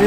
તો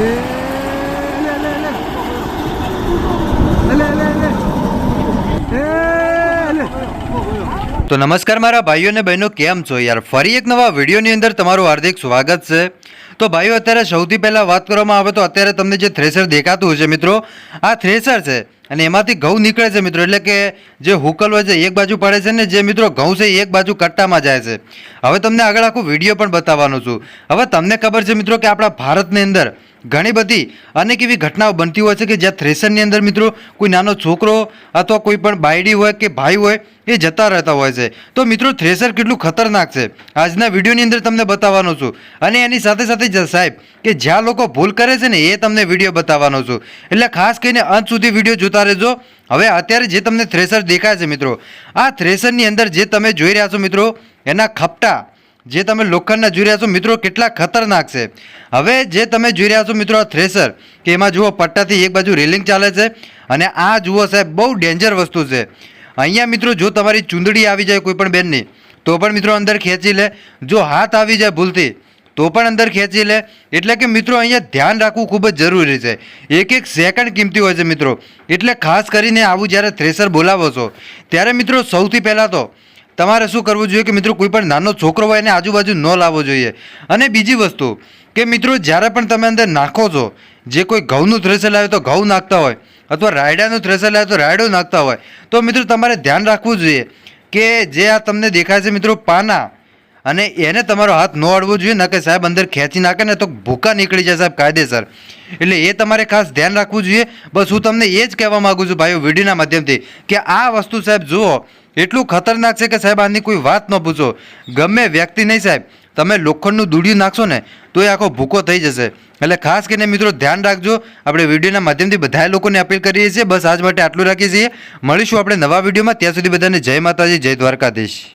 નમસ્કાર મારા ભાઈઓ અને બહેનો, કેમ છો યાર? ફરી એક નવા વિડીયોની અંદર તમારું હાર્દિક સ્વાગત છે. તો ભાઈઓ, અત્યારે સૌથી પહેલાં વાત કરવામાં આવે તો અત્યારે તમને જે થ્રેસર દેખાતું છે મિત્રો, આ થ્રેસર છે. અને એમાંથી ઘઉં નીકળે છે મિત્રો, એટલે કે જે હુકલ હોય છે એક બાજુ પડે છે ને જે મિત્રો ઘઉં છે એ એક બાજુ કટ્ટામાં જાય છે. હવે તમને આગળ આખું વીડિયો પણ બતાવવાનો છું. હવે તમને ખબર છે મિત્રો કે આપણા ભારતની અંદર ઘણી બધી અનેક એવી ઘટનાઓ બનતી હોય છે કે જ્યાં થ્રેસરની અંદર મિત્રો કોઈ નાનો છોકરો અથવા કોઈ પણ બાયડી હોય કે ભાઈ હોય એ જતા રહેતા હોય છે. તો મિત્રો થ્રેસર કેટલું ખતરનાક છે? આજના વિડીયોની અંદર તમને બતાવવાનો છું. અને એની સાથે સાથે જ સાહેબ, કે જ્યાં લોકો ભૂલ કરે છે ને એ તમને વીડિયો બતાવવાનો છું. એટલે ખાસ કરીને અંત સુધી વીડિયો જોતા રહેજો હવે અત્યારે જે તમને થ્રેસર દેખાય છે મિત્રો, આ થ્રેસરની અંદર જે તમે જોઈ રહ્યા છો મિત્રો, એના ખપટા જે તમે લોખંડના જોઈ રહ્યા છો મિત્રો, કેટલા ખતરનાક છે. હવે જે તમે જોઈ રહ્યા છો મિત્રો આ થ્રેસર કે એમાં જુઓ પટ્ટાથી એક બાજુ રેલિંગ ચાલે છે અને આ જુઓ સાહેબ, બહુ ડેન્જર વસ્તુ છે. અહીંયા મિત્રો જો તમારી ચૂંદડી આવી જાય કોઈ પણ બેનની, તો પણ મિત્રો અંદર ખેંચી લે. જો હાથ આવી જાય ભૂલથી તો પણ અંદર ખેંચી લે. એટલે કે મિત્રો, અહીંયા ધ્યાન રાખવું ખૂબ જ જરૂરી છે. એક એક સેકન્ડ કિંમતી હોય છે મિત્રો. એટલે ખાસ કરીને આવું જ્યારે થ્રેસર બોલાવો છો, ત્યારે મિત્રો સૌથી પહેલાં તો તમારે શું કરવું જોઈએ કે મિત્રો કોઈ પણ નાનો છોકરો હોય એને આજુબાજુ ન લાવવો જોઈએ. અને બીજી વસ્તુ કે મિત્રો, જ્યારે પણ તમે અંદર નાખો છો, જે કોઈ ઘઉંનું થ્રેસર લાવે તો ઘઉં નાખતા હોય અથવા રાયડાનું થ્રેસર લાવે તો રાયડો નાખતા હોય. તો મિત્રો તમારે ધ્યાન રાખવું જોઈએ કે જે આ તમને દેખાય છે મિત્રો, પાના. અને એને તમારો હાથ ન અડવો જોઈએ, ન કે સાહેબ અંદર ખેંચી નાખે ને તો ભૂકા નીકળી જાય સાહેબ કાયદેસર. એટલે એ તમારે ખાસ ધ્યાન રાખવું જોઈએ. બસ હું તમને એ જ કહેવા માગું છું ભાઈઓ વિડીયોના માધ્યમથી કે આ વસ્તુ સાહેબ જુઓ, એટલું ખતરનાક છે કે સાહેબ આની કોઈ વાત ન પૂછો. ગમે વ્યક્તિ નહીં સાહેબ, તમે લોખંડનું દૂડિયું નાખશો ને તો એ આખો ભૂકો થઈ જશે. એટલે ખાસ કરીને મિત્રો ધ્યાન રાખજો, આપણે વિડીયોના માધ્યમથી બધા લોકોને અપીલ કરીએ છીએ. બસ આજ માટે આટલું રાખીએ છીએ. મળીશું આપણે નવા વિડીયોમાં. ત્યાં સુધી બધાને જય માતાજી, જય દ્વારકાધીશ.